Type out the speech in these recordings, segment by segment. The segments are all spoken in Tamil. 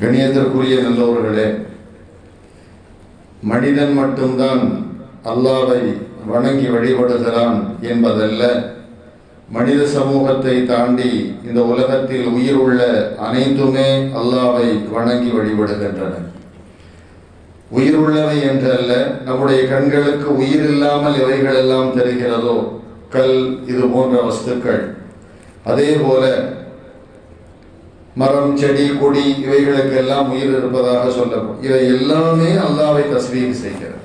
கணியத்திற்குரிய நல்லவர்களே மனிதன் மட்டும்தான் அல்லாவை வணங்கி வழிபடுகிறான் என்பதல்ல மனித சமூகத்தை தாண்டி இந்த உலகத்தில் உயிர் உள்ள அனைத்துமே அல்லாவை வணங்கி வழிபடுகின்றன. உயிர் உள்ளவை என்றல்ல நம்முடைய கண்களுக்கு உயிர் இல்லாமல் இவைகள் எல்லாம் தெரிகிறதோ கல் இது போன்ற வஸ்துக்கள். அதே போல மரம் செடி கொடி இவைகளுக்கெல்லாம் உயிர் இருப்பதாக சொல்லப்படும். இவை எல்லாமே அல்லாவை தஸ்வீர் செய்கிறது.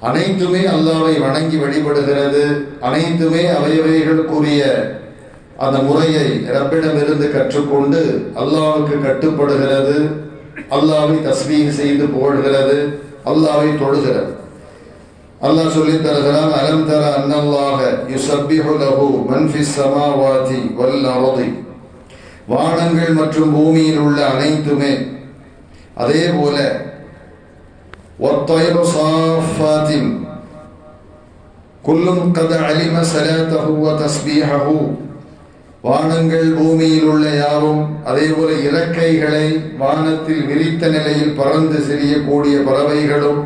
அனைத்துமே அல்லாவை வணங்கி வழிபடுகிறது. அனைத்துமே அவையவைகளுக்குரிய அந்த முறையை ரப்பிடமிருந்து கற்றுக்கொண்டு அல்லாவுக்கு கட்டுப்படுகிறது. அல்லாவை தஸ்வீர் செய்து புகழ்கிறது. அல்லாவை தொழுகிறது. அல்லாஹ் சொல்லித் தருகிறான் அலம் தர அன்னல்லாக யுசப்பிஹு லஹு மன் ஃபிஸ் சமாவாதி வல் அர்தி. வானங்கள் மற்றும் பூமியில் உள்ள அனைத்துமே அதே போல ஒத்தயர் சாஃபாத்தின் குல்லும் கத அலிம சலாத்தஹுவ தஸ்பீஹஹு. வானங்கள் பூமியில் உள்ள யாவும் அதேபோல இலக்கைகளை வானத்தில் விரித்த நிலையில் பறந்து சிரியக்கூடிய பறவைகளும்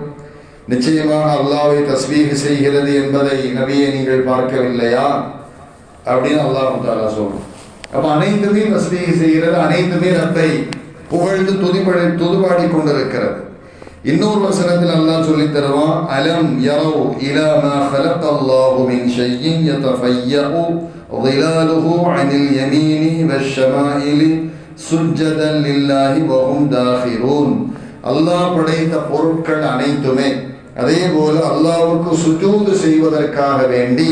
நிச்சயமாக அல்லாவை தஸ்வீக செய்கிறது என்பதை நபியை நீங்கள் பார்க்கவில்லையா? அப்படின்னு அல்லாஹு தாலா சொல்றோம் அப்ப அனைத்துமே தஸ்பீக செய்கிறது அனைத்துமே ரப்பை புகழ்ந்து துதிபடி துதுபாடி கொண்டிருக்கிறது இன்னொரு வசனத்தில் அல்லாஹ் சொல்லி தருவான் அலம் யரவு இலா மா خلق الله من شيء يتفيأ ظلاله عن اليمين والشمائل سجدا لله وهم داخرون அல்லாஹ் படைத்த பொருட்கள் அனைத்துமே அதே போல அல்லாஹ்வுக்கு சுஜூது செய்வதற்காக வேண்டி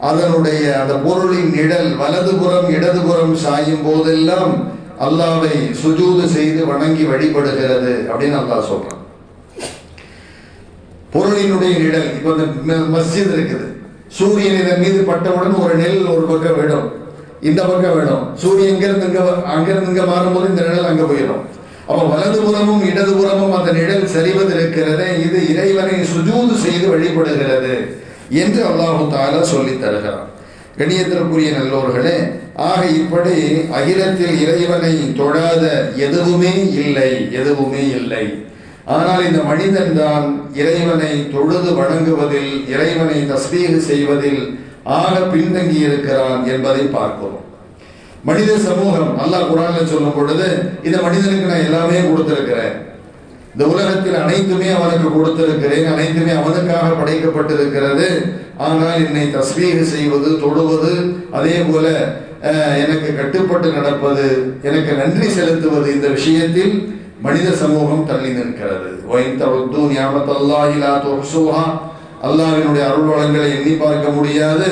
அதனுடைய அந்த பொருளின் நிழல் வலதுபுறம் இடதுபுறம் சாயும் போதெல்லாம் அல்லாவை சுஜூது செய்து வணங்கி வழிபடுகிறது அப்படின்னு அல்லாஹ் சொல்றான். பொருளினுடைய நிழல் இப்ப இந்த மஸ்ஜித் இருக்குது. சூரியன் இதன் மீது பட்டவுடன் ஒரு நெல் ஒரு பக்கம் விடும். இந்த பக்கம் விடும். சூரியன் இங்கிருந்து இங்க அங்கிருந்து இங்க மாறும்போது இந்த நிழல் அங்க போயிடும். அப்ப வலதுபுறமும் இடதுபுறமும் அந்த நிழல் சரிவது இருக்கிறது இது இறைவனை சுஜூது செய்து வழிபடுகிறது. என்று அல்லாஹு தாலா சொல்லித் தருகிறான். கணியத்திற்குரிய நல்லோர்களே ஆக இப்படி அகிலத்தில் இறைவனை தொழாத எதுவுமே இல்லை எதுவுமே இல்லை. ஆனால் இந்த மனிதன் தான் இறைவனை தொழுது வணங்குவதில் இறைவனை தஸ்பீக செய்வதில் ஆக பின்தங்கி இருக்கிறான் என்பதை பார்க்கிறோம். மனித சமூகம் அல்லாஹ் குரான்ல சொல்லும் பொழுது இந்த மனிதனுக்கு நான் எல்லாமே கொடுத்திருக்கிறேன். இந்த உலகத்தில் அனைத்துமே அவனுக்கு கொடுத்திருக்கிறேன் அனைத்துமே அவனுக்காக படைக்கப்பட்டிருக்கிறது. ஆனால் என்னை தஸ்பீக செய்வது தொடுவது அதே போல எனக்கு கட்டுப்பட்டு நடப்பது எனக்கு நன்றி செலுத்துவது இந்த விஷயத்தில் மனித சமூகம் தள்ளி நிற்கிறது. வைத்த ருத்து ஞாபத்தல்லாஹி லா அருள் வளங்களை எண்ணி பார்க்க முடியாது.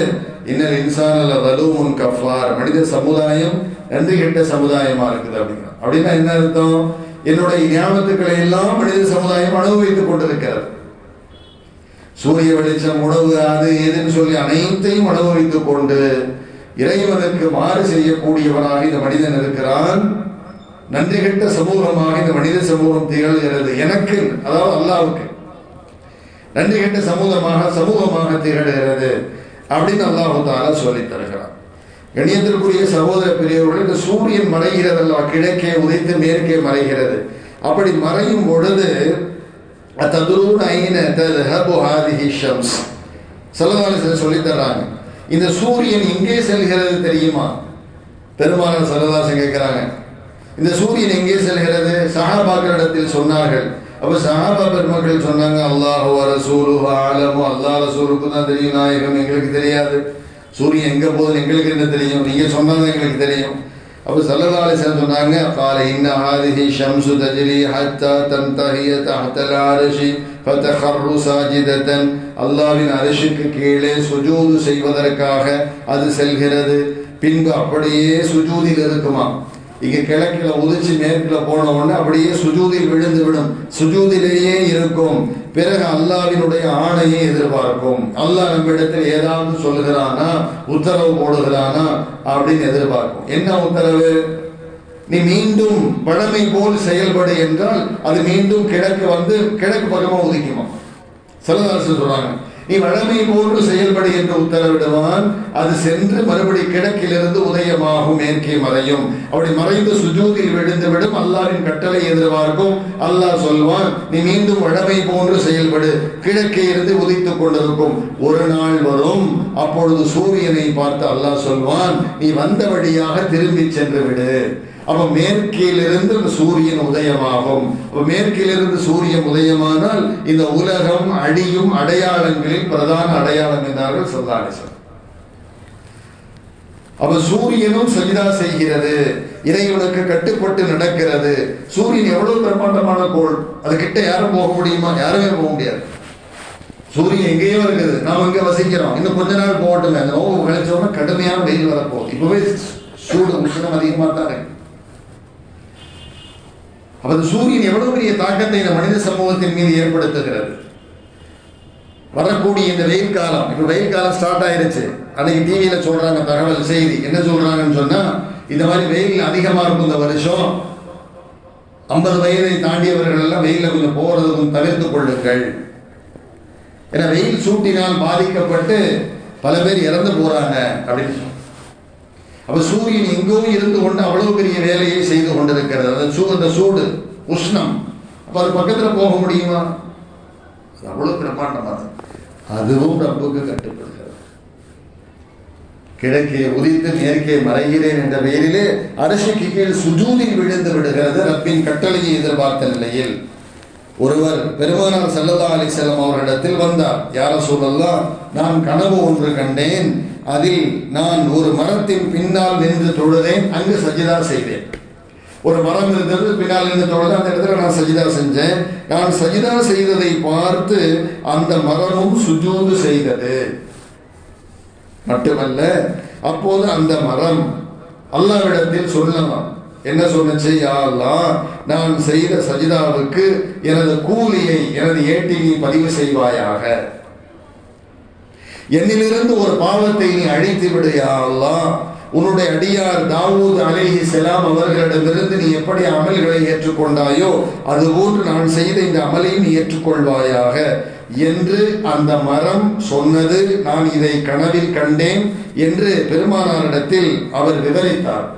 இன்னல் இன்சான் அல்ல வலூமுன் கஃபார். மனித சமுதாயம் நன்றி கெட்ட சமுதாயமா இருக்குது அப்படின்னா. அப்படின்னா என்ன அர்த்தம்? என்னுடைய ஞாபகத்துக்களை எல்லாம் மனித சமுதாயம் அனுபவித்துக் கொண்டிருக்கிறது. சூரிய வெளிச்சம் உணவு அது ஏதுன்னு சொல்லி அனைத்தையும் அனுபவித்துக் கொண்டு இறைவனுக்கு மாறு செய்யக்கூடியவனாக இந்த மனிதன் இருக்கிறான். நன்றி கெட்ட சமூகமாக இந்த மனித சமூகம் திகழ்கிறது. எனக்கு அதாவது அல்லாவுக்கு. நன்றி கெட்ட சமூகமாக சமூகமாக திகழ்கிறது அப்படின்னு அல்லாஹு தாலா சொல்லித் தருகிறான். கணியத்திற்குரிய சகோதர பெரியவர்கள் இந்த சூரியன் மறைகிறது அல்லவா? கிழக்கே உதைத்து மேற்கே மறைகிறது. அப்படி மறையும் பொழுது ததுரூன் ஐன தத்ஹபு ஹாதிஹி ஷம்ஸ். சல்லல்லாஹு சொல்லித் தர்றாங்க. இந்த சூரியன் எங்கே செல்கிறது தெரியுமா? பெருமானார் சரதாசன் கேட்கிறாங்க. இந்த சூரியன் எங்கே செல்கிறது? சஹாபாக்களிடத்தில் சொன்னார்கள். அப்ப சஹாபா பெருமக்கள் சொன்னாங்க அல்லாஹோ ரசூலு ஆலமோ அல்லா ரசூலுக்கு தான் தெரியும் நாயகம் எங்களுக்கு தெரியாது. சூரியன் எங்கே போகுதுன்னு எங்களுக்கு என்ன தெரியும்? நீங்கள் சொன்னது எங்களுக்கு தெரியும். அப்போ சல்லதாலே சார் சொன்னாங்க கால இன்ன ஹாதிஹி ஷம்சு தஜ்ரி ஹத்தா தந்தஹிய தஹ்தல் அரிஷி ஃபதஹர்ரு சாஜிததன். அல்லாஹ்வின் அரிஷுக்கு கீழே சுஜூது செய்வதற்காக அது செல்கிறது. பின்பு அப்படியே சுஜூதில் இருக்குமா இங்க கிழக்கில் உதிச்சு மேற்குல போன உடனே அப்படியே சுஜூதில் விழுந்து விடும் சுஜூதிலேயே இருக்கும். பிறகு அல்லாவினுடைய ஆணையை எதிர்பார்க்கும். அல்லாஹ் நம்மிடத்தில் ஏதாவது சொல்லுகிறானா? உத்தரவு போடுகிறானா? அப்படின்னு எதிர்பார்க்கும். என்ன உத்தரவு? நீ மீண்டும் பழமை போல் செயல்படு என்றால் அது மீண்டும் கிழக்கு வந்து கிழக்கு பக்கமாக உதிக்குமா? சிலதாசு சொல்றாங்க. நீ வழமை போன்று செயல்படு என்று உத்தரவிடுவான். அது சென்று மறுபடி கிழக்கிலிருந்து உதயமாகும் மேற்கே மறையும். அப்படி மறைந்து சுஜூதில் விழுந்துவிடும் அல்லாவின் கட்டளை எதிர்பார்க்கும். அல்லாஹ் சொல்வான் நீ மீண்டும் வழமை போன்று செயல்படு. கிழக்கே இருந்து உதித்துக் கொண்டிருக்கும். ஒரு நாள் வரும். அப்பொழுது சூரியனை பார்த்து அல்லாஹ் சொல்வான் நீ வந்த வழியாக திரும்பி சென்று விடு. அப்ப மேற்கிலிருந்து இந்த சூரியன் உதயமாகும். மேற்கிலிருந்து சூரியன் உதயமானால் இந்த உலகம் அழியும் அடையாளங்களில் பிரதான அடையாளம் என்றார்கள் சொல்லாலேசன் அப்ப சூரியனும் சஜிதா செய்கிறது. இறைவனுக்கு கட்டுப்பட்டு நடக்கிறது. சூரியன் எவ்வளவு பிரம்மாண்டமான கோள் அது கிட்ட யாரும் போக முடியுமா? யாருமே போக முடியாது. சூரியன் எங்கேயோ இருக்குது. நாம் இங்க வசிக்கிறோம். இன்னும் கொஞ்ச நாள் போகட்டுமே. அந்த நோவு கழிச்சோம்னா கடுமையான வெயில் வரப்போகுது. இப்பவே சூடு உஷ்ணம் அதிகமாக தான் இருக்கு. அப்போ சூரியன் எவ்வளவு பெரிய தாக்கத்தை இந்த மனித சமூகத்தின் மீது ஏற்படுத்துகிறது? வரக்கூடிய இந்த வெயில் காலம் இப்போ வெயில் காலம் ஸ்டார்ட் ஆயிருச்சு. அன்னைக்கு டிவியில் சொல்றாங்க தகவல் செய்தி. என்ன சொல்றாங்கன்னு சொன்னால் இந்த மாதிரி வெயில் அதிகமாக இருக்கும் இந்த வருஷம். ஐம்பது வயதை தாண்டியவர்கள் எல்லாம் வெயிலில் கொஞ்சம் போகிறது கொஞ்சம் தவிர்த்து கொள்ளுங்கள். ஏன்னா வெயில் சூட்டினால் பாதிக்கப்பட்டு பல பேர் இறந்து போறாங்க அப்படின்னு அப்ப சூரியன் எங்கோ இருந்து கொண்டு அவ்வளவு பெரிய வேலையை செய்து கொண்டிருக்கிறது. அந்த சூ அந்த சூடு உஷ்ணம். அப்ப அது பக்கத்துல போக முடியுமா? அவ்வளவு பிரம்மாண்டமானது அதுவும் ரப்புக்கு கட்டுப்படுகிறது. கிழக்கே உதித்து மேற்கே மறைகிறேன் என்ற பெயரிலே அரசுக்கு கீழ் சுஜூதில் விழுந்து விடுகிறது ரப்பின் கட்டளையை எதிர்பார்த்த நிலையில். ஒருவர் பெருமானார் செல்லதா அலிசல்லம் அவர்களிடத்தில் வந்தார் யார சூழல்லாம் நான் கனவு ஒன்று கண்டேன். அதில் நான் ஒரு மரத்தின் பின்னால் நின்று தொழுதேன் அங்கு சஜிதா செய்தேன். ஒரு மரம் இருந்தது பின்னால் நின்று தொழுது அந்த இடத்துல நான் சஜிதா செஞ்சேன். நான் சஜிதா செய்ததை பார்த்து அந்த மரமும் சுஜூது செய்தது. மட்டுமல்ல அப்போது அந்த மரம் அல்லாவிடத்தில் சொல்லலாம். என்ன சொன்னச்சு? யா நான் செய்த சஜிதாவுக்கு எனது கூலியை எனது ஏட்டியை பதிவு செய்வாயாக. என்னிலிருந்து ஒரு பாவத்தை நீ அழித்து விடு உன்னுடைய அடியார் தாவூத் அலேஹி செலாம் அவர்களிடமிருந்து நீ எப்படி அமல்களை ஏற்றுக்கொண்டாயோ அதுபோன்று நான் செய்த இந்த அமலையும் நீ ஏற்றுக்கொள்வாயாக. என்று அந்த மரம் சொன்னது நான் இதை கனவில் கண்டேன் என்று பெருமானாரிடத்தில் அவர் விவரித்தார்.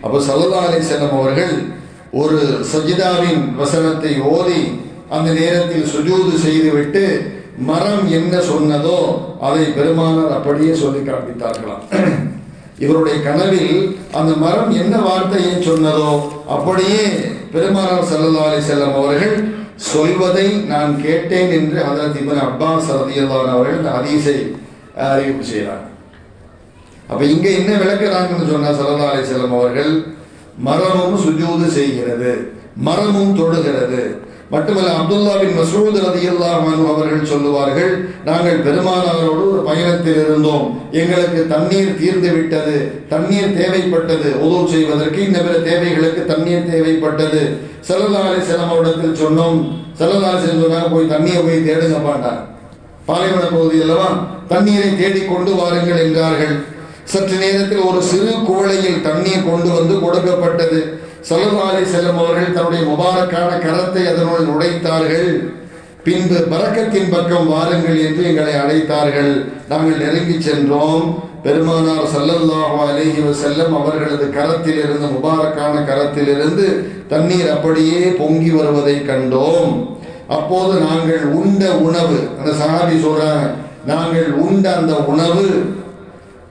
அப்போ சல்லா அலிசல்லம் அவர்கள் ஒரு சஜிதாவின் வசனத்தை ஓதி அந்த நேரத்தில் சுஜூது செய்துவிட்டு மரம் என்ன சொன்னதோ அதை பெருமானார் அப்படியே சொல்லி காண்பித்தார்களாம் இவருடைய கனவில் அந்த மரம் என்ன வார்த்தையை சொன்னதோ அப்படியே பெருமானார் சல்லா அலிசல்லம் அவர்கள் சொல்வதை நான் கேட்டேன் என்று ஹதரத் திமன் அப்பாஸ் ரதியல்லாஹு அவர்கள் இந்த ஹதீஸை அறிவிப்பு செய்கிறார். அப்ப இங்க என்ன விளக்குறாங்கன்னு சொன்னா சல்லா அலிசல்லம் அவர்கள் மரமும் சுஜூது செய்கிறது மரமும் தொடுகிறது மட்டுமல்ல அப்துல்லா பின் மசூத் ரதி அவர்கள் சொல்லுவார்கள் நாங்கள் பெருமானவரோடு ஒரு பயணத்தில் இருந்தோம். எங்களுக்கு தண்ணீர் தீர்ந்து விட்டது. தண்ணீர் தேவைப்பட்டது. உதவு செய்வதற்கு இந்த பிற தேவைகளுக்கு தண்ணீர் தேவைப்பட்டது. செல்லதாலை செலமவிடத்தில் சொன்னோம் செல்லதாலை செல்லம் சொன்னாங்க போய் தண்ணியை போய் தேடுங்க பாண்டாங்க பாலைவன பகுதி அல்லவா? தண்ணீரை தேடிக் கொண்டு வாருங்கள் என்றார்கள். சற்று நேரத்தில் ஒரு சிறு குவளையில் தண்ணீர் கொண்டு வந்து கொடுக்கப்பட்டது. சல்லல்லாஹு செல்லும் அவர்கள் தன்னுடைய முபாரக்கான கரத்தை அதனுள் நுழைத்தார்கள். பின்பு பறக்கத்தின் பக்கம் வாருங்கள் என்று எங்களை அழைத்தார்கள். நாங்கள் நெருங்கி சென்றோம். பெருமானார் சல்லல்லாஹு அலேஹி வஸல்லம் அவர்களது கரத்தில் இருந்து முபாரக்கான கரத்தில் இருந்து தண்ணீர் அப்படியே பொங்கி வருவதை கண்டோம். அப்போது நாங்கள் உண்ட உணவு அந்த சஹாபி சொல்றாங்க நாங்கள் உண்ட அந்த உணவு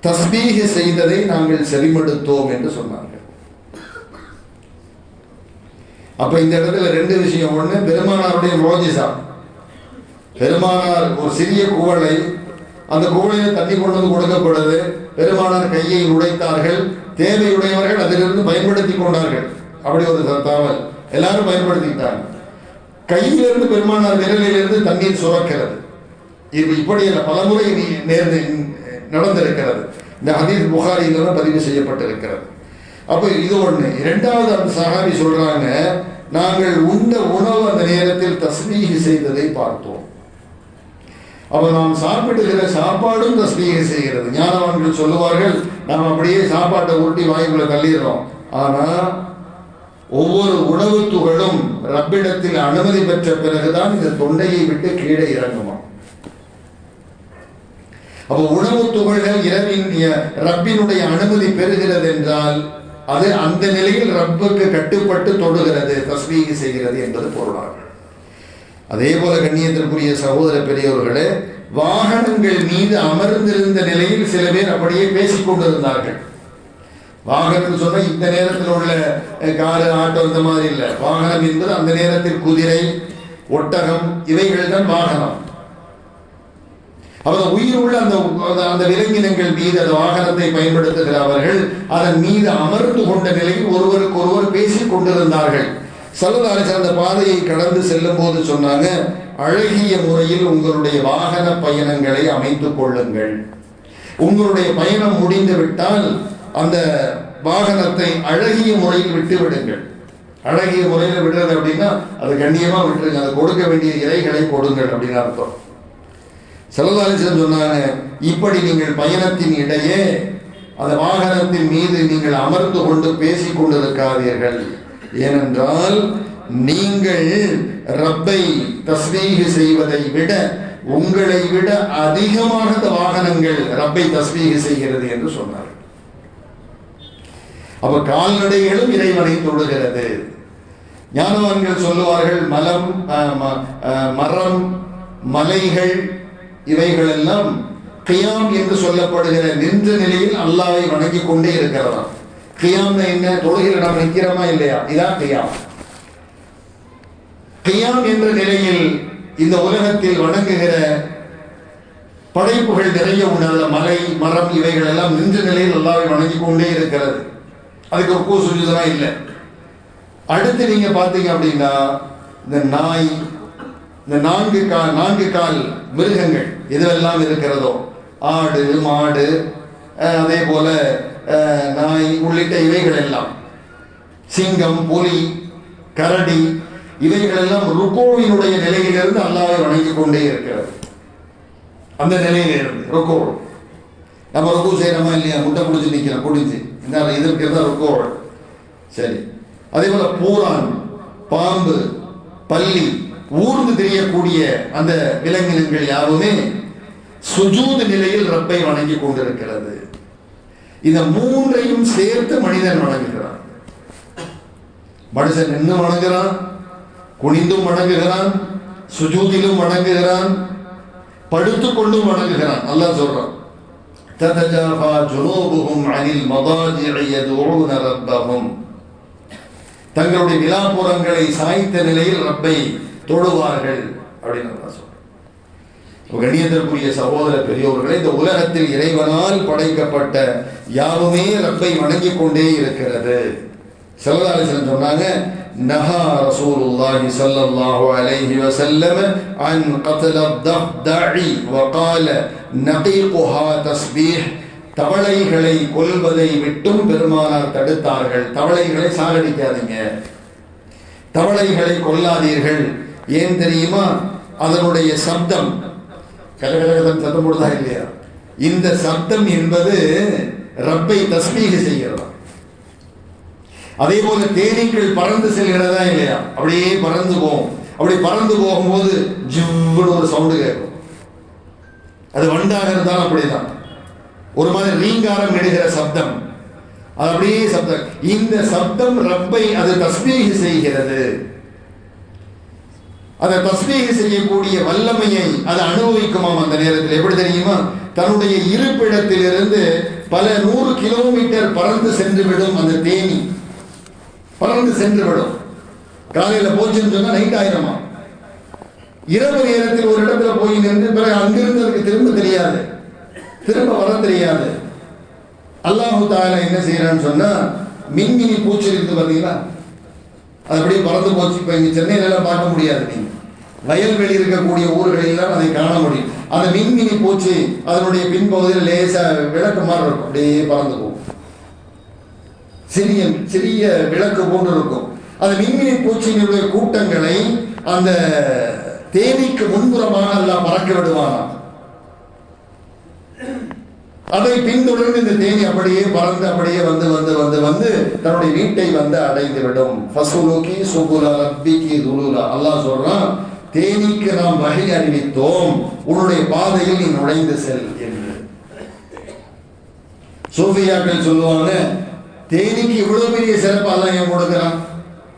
தஸ்பீக செய்ததை நாங்கள் செவிமடுத்தோம் என்று சொன்னார். அப்போ இந்த இடத்துல ரெண்டு விஷயம். ஒன்று பெருமானாருடைய மோஜிசா பெருமானார் ஒரு சிறிய குவளை. அந்த குவளையில் தண்ணி கொண்டு வந்து கொடுக்கப்படுது. பெருமானார் கையை உடைத்தார்கள். தேவையுடையவர்கள் அதிலிருந்து பயன்படுத்தி கொண்டார்கள். அப்படி ஒரு தகவல். எல்லாரும் பயன்படுத்திக்கிட்டாங்க. கையிலிருந்து பெருமானார் விரலிலிருந்து தண்ணீர் சுரக்கிறது. இது இப்படி பலமுறை நீ நேர்ந்து நடந்திருக்கிறது. இந்த ஹதீஸ் புகாரியில பதிவு செய்யப்பட்டிருக்கிறது. அப்போ இது ஒண்ணு. இரண்டாவது அந்த சஹாபி சொல்றாங்க நாங்கள் உண்ட உணவு அந்த நேரத்தில் தஸ்மீகி செய்ததை பார்த்தோம். அப்ப நாம் சாப்பிடுகிற சாப்பாடும் தஸ்மீகி செய்கிறது. ஞானவான்கள் சொல்லுவார்கள் நாம் அப்படியே சாப்பாட்டை உருட்டி வாய்க்குள்ள தள்ளிடுறோம். ஆனா ஒவ்வொரு உணவு துகளும் ரப்பிடத்தில் அனுமதி பெற்ற பிறகுதான் இந்த தொண்டையை விட்டு கீழே இறங்குமா? அப்போ உணவு துகள்கள் இரவின் ரப்பினுடைய அனுமதி பெறுகிறது என்றால் அது அந்த நிலையில் ரப்புக்கு கட்டுப்பட்டு தொடுகிறது தஸ்மீக செய்கிறது என்பது பொருளாகும். அதே போல கண்ணியத்திற்குரிய சகோதர பெரியவர்களே வாகனங்கள் மீது அமர்ந்திருந்த நிலையில் சில பேர் அப்படியே பேசிக் கொண்டிருந்தார்கள். வாகனம் சொன்னால் இந்த நேரத்தில் உள்ள காரு ஆட்டோ இந்த மாதிரி இல்லை. வாகனம் என்பது அந்த நேரத்தில் குதிரை ஒட்டகம் இவைகள் தான் வாகனம். அவர் உயிர் உள்ள அந்த அந்த விலங்கினங்கள் மீது அந்த வாகனத்தை பயன்படுத்துகிற அவர்கள் அதன் மீது அமர்ந்து கொண்ட நிலையில் ஒருவருக்கு ஒருவர் பேசிக் கொண்டிருந்தார்கள். சல்லதாரிச அந்த பாதையை கடந்து செல்லும் போது சொன்னாங்க அழகிய முறையில் உங்களுடைய வாகன பயணங்களை அமைத்துக் கொள்ளுங்கள். உங்களுடைய பயணம் முடிந்து விட்டால் அந்த வாகனத்தை அழகிய முறையில் விட்டு விடுங்கள். அழகிய முறையில் விடுறது அப்படின்னா அது கண்ணியமா விட்டுருங்க அதை கொடுக்க வேண்டிய இறைகளை கொடுங்கள் அப்படின்னு அர்த்தம். செல்லதாரிசன் சொன்னாங்க இப்படி நீங்கள் பயணத்தின் இடையே அந்த வாகனத்தின் மீது நீங்கள் அமர்ந்து கொண்டு பேசிக் கொண்டிருக்காதீர்கள். ஏனென்றால் நீங்கள் ரப்பை தஸ்மீக செய்வதை விட உங்களை விட அதிகமாக இந்த வாகனங்கள் ரப்பை தஸ்மீக செய்கிறது என்று சொன்னார் அப்ப கால்நடைகளும் இறைவனை தொழுகிறது ஞானவான்கள் சொல்லுவார்கள் மலம் மரம் மலைகள் இவைகள் எல்லாம் கியாம் என்று சொல்லப்படுகிற நின்ற நிலையில் அல்லாவை வணங்கி கொண்டே இருக்கிறதாம். கியாம் என்ன? தொழுகையில் நாம் நிற்கிறோமா இல்லையா? இதான் கியாம். கியாம் என்ற நிலையில் இந்த உலகத்தில் வணங்குகிற படைப்புகள் நிறைய உணர்ந்த மலை மரம் இவைகள் எல்லாம் நின்ற நிலையில் அல்லாவை வணங்கி கொண்டே இருக்கிறது. அதுக்கு ருக்கு சுஜிதெல்லாம் இல்லை. அடுத்து நீங்க பாத்தீங்க அப்படின்னா இந்த நாய் இந்த நான்கு கால் நான்கு கால் மிருகங்கள். எதுவெல்லாம் இருக்கிறதோ? ஆடு மாடு அதே போல நாய் உள்ளிட்ட இவைகள் எல்லாம் சிங்கம் புலி கரடி இவைகள் எல்லாம் ருக்கோவினுடைய நிலையிலிருந்து அல்லாவை வணங்கி கொண்டே இருக்கிறது. அந்த நிலையிலிருந்து ருக்கோ. நம்ம ருக்கு செய்யறோமா இல்லையா? முட்டை பிடிச்சி நிற்கிறோம் பிடிச்சி. இந்த இதற்கு தான் ருக்கோ? சரி. அதே போல பூரான் பாம்பு பள்ளி ஊர்ந்து தெரியக்கூடிய அந்த விலங்கினங்கள் யாருமே சுஜூது நிலையில் ரப்பை வணங்கி கொண்டிருக்கிறது இந்த மூன்றையும் சேர்த்து மனிதன் வணங்குகிறான் மனுஷன் நின்று வணங்குறான் குனிந்தும் வணங்குகிறான் சுஜூதிலும் வணங்குகிறான் படுத்துக்கொண்டும் வணங்குகிறான் நல்லா சொல்றான் تتجافى جنوبهم عن المضاجع يدعون ربهم தங்களுடைய விழாப்புறங்களை சாய்த்த நிலையில் ரப்பை தொழுவார்கள் அப்படின்னு சொல்றேன் கண்ணியத்திற்குரிய சகோதர பெரியோர்களே இந்த உலகத்தில் இறைவனால் படைக்கப்பட்ட யாருமே ரப்பை வணங்கி கொண்டே இருக்கிறது செல்லதாரிசன் சொன்னாங்க நஹா ரசூலுல்லாஹி ஸல்லல்லாஹு அலைஹி வஸல்லம் عن قتل الضفدع وقال نقيقها تسبيح தவளைகளை கொல்வதை விட்டும் பெருமானார் தடுத்தார்கள் தவளைகளை சாகடிக்காதீங்க தவளைகளை கொல்லாதீர்கள் ஏன் தெரியுமா? அதனுடைய சப்தம். கலகலகதன் சத்தம் போடுதா இல்லையா? இந்த சப்தம் என்பது ரப்பை தஸ்மீக செய்கிறதா. அதே போல தேனீக்கள் பறந்து செல்கிறதா இல்லையா? அப்படியே பறந்து போகும். அப்படி பறந்து போகும்போது ஜிவ்னு ஒரு சவுண்டு கேட்கும். அது வண்டாக இருந்தாலும் அப்படிதான். ஒரு மாதிரி ரீங்காரம் எடுகிற சப்தம். அது அப்படியே சப்தம். இந்த சப்தம் ரப்பை அது தஸ்மீக செய்கிறது. அதை தஸ்மீக செய்யக்கூடிய வல்லமையை அதை அனுபவிக்குமாம் அந்த நேரத்தில். எப்படி தெரியுமா? தன்னுடைய இருப்பிடத்திலிருந்து பல நூறு கிலோமீட்டர் பறந்து சென்று விடும் அந்த தேனி. பறந்து சென்று விடும் காலையில போச்சுன்னு சொன்னா நைட் ஆயிரமா? இரவு நேரத்தில் ஒரு இடத்துல போய் நின்று பிறகு அங்கிருந்து அதுக்கு திரும்ப தெரியாது. திரும்ப வர தெரியாது. அல்லாஹு தாலா என்ன செய்யறான்னு சொன்னா மின்மினி பூச்சி இருக்கு பார்த்தீங்களா? அது அப்படியே பறந்து போச்சு. இப்போ இங்கே சென்னையிலலாம் பார்க்க முடியாது. நீங்கள் வயல்வெளி இருக்கக்கூடிய ஊர்களிலாம் அதை காண முடியும். அந்த மின்மினி பூச்சி அதனுடைய பின்பகுதியில் லேசாக விளக்கு மாதிரி இருக்கும். அப்படியே பறந்து போகும். சிறிய சிறிய விளக்கு போன்று இருக்கும். அந்த மின்மினி பூச்சியினுடைய கூட்டங்களை அந்த தேவிக்கு முன்புறமாக எல்லாம் பறக்க விடுவானா அதை பின்தொடர்ந்து இந்த தேனி அப்படியே பறந்து அப்படியே வந்து வந்து வந்து வந்து தன்னுடைய வீட்டை வந்து அடைந்து விடும் ஃபசுலுகி சுகுலா ரப்பிகி துலுலா. அல்லாஹ் சொல்றான் தேனிக்கு நாம் வகை அறிவித்தோம். உன்னுடைய பாதையில் நீ நுழைந்து செல் என்று. சூஃபியாக்கள் சொல்லுவாங்க தேனிக்கு இவ்வளவு பெரிய சிறப்பு அல்ல ஏன் கொடுக்குறான்?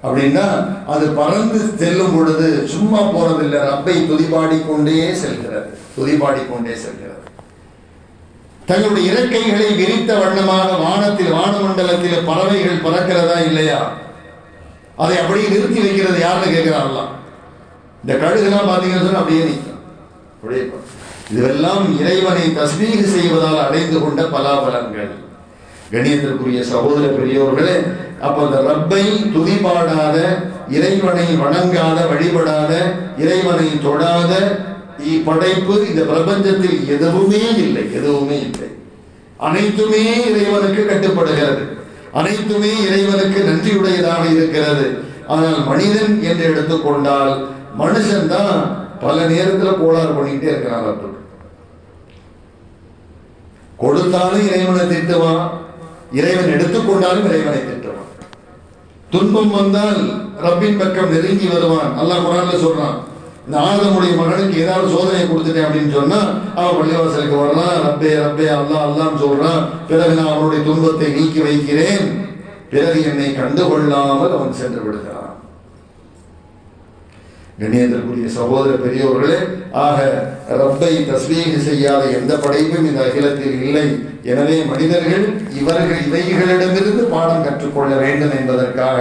அப்படின்னா அது பறந்து செல்லும் பொழுது சும்மா போறதில்லை. ரப்பை துதிபாடிக்கொண்டே செல்கிறது. துதிபாடிக்கொண்டே செல்கிறது. தங்களுடைய இறக்கைகளை விரித்த வண்ணமாக வானத்தில் வானமண்டலத்தில் பறவைகள் பறக்கிறதா இல்லையா? அதை அப்படியே நிறுத்தி வைக்கிறது யாருன்னு கேட்கிறாங்களாம் இந்த கழுகுலாம் பார்த்தீங்கன்னு சொன்னால் அப்படியே நிற்கும். அப்படியே இதுவெல்லாம் இறைவனை தஸ்மீக செய்வதால் அடைந்து கொண்ட பலாபலன்கள். கணியத்திற்குரிய சகோதர பெரியோர்களே அப்ப அந்த ரப்பை துதிபாடாத இறைவனை வணங்காத வழிபடாத இறைவனை தொடாத இப்படைப்பு இந்த பிரபஞ்சத்தில் எதுவுமே இல்லை எதுவுமே இல்லை. அனைத்துமே இறைவனுக்கு கட்டுப்படுகிறது. அனைத்துமே இறைவனுக்கு நன்றியுடையதாக இருக்கிறது. ஆனால் மனிதன் என்று எடுத்துக்கொண்டால் மனுஷன் தான் பல நேரத்தில் கோளாறு பண்ணிக்கிட்டே இருக்கிறான் அர்த்தம் கொடுத்தாலும் இறைவனை திட்டுவான். இறைவன் எடுத்துக்கொண்டாலும் இறைவனை திட்டுவான். துன்பம் வந்தால் ரப்பின் பக்கம் நெருங்கி வருவான். அல்லாஹ் குரான்ல சொல்றான் இந்த ஆதமுடைய மகனுக்கு ஏதாவது சோதனை கொடுத்துட்டேன் அப்படின்னு சொன்னா அவன் பள்ளிவாசலுக்கு வரலாம் ரப்பே ரப்பே அல்லா அல்லான்னு சொல்றான் பிறகு நான் அவனுடைய துன்பத்தை நீக்கி வைக்கிறேன். பிறகு என்னை கண்டுகொள்ளாமல் அவன் சென்று விடுகிறான். கண்ணியத்திற்குரிய சகோதர பெரியோர்களே ஆக ரப்பை தஸ்மீக செய்யாத எந்த படைப்பும் இந்த அகிலத்தில் இல்லை. எனவே மனிதர்கள் இவர்கள் இவைகளிடமிருந்து பாடம் கற்றுக்கொள்ள வேண்டும் என்பதற்காக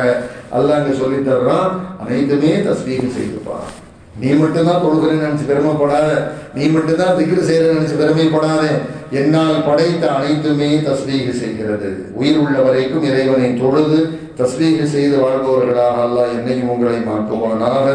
அல்லாங்க சொல்லித்தர்றான் சொல்லித் அனைத்துமே தஸ்மீக செய்துப்பான் நீ மட்டும்தான் தொழுகிறேன்னு நினைச்சு பெருமைப்படாத. நீ மட்டும்தான் திக்ரு செய்யறேன்னு நினைச்சு பெருமைப்படாத. என்னால் படைத்த அனைத்துமே தஸ்மீக செய்கிறது. உயிர் உள்ள வரைக்கும் இறைவனை தொழுது தஸ்மீக செய்து வாழ்பவர்களாக அல்ல என்னையும் உங்களை மாற்றுவானாக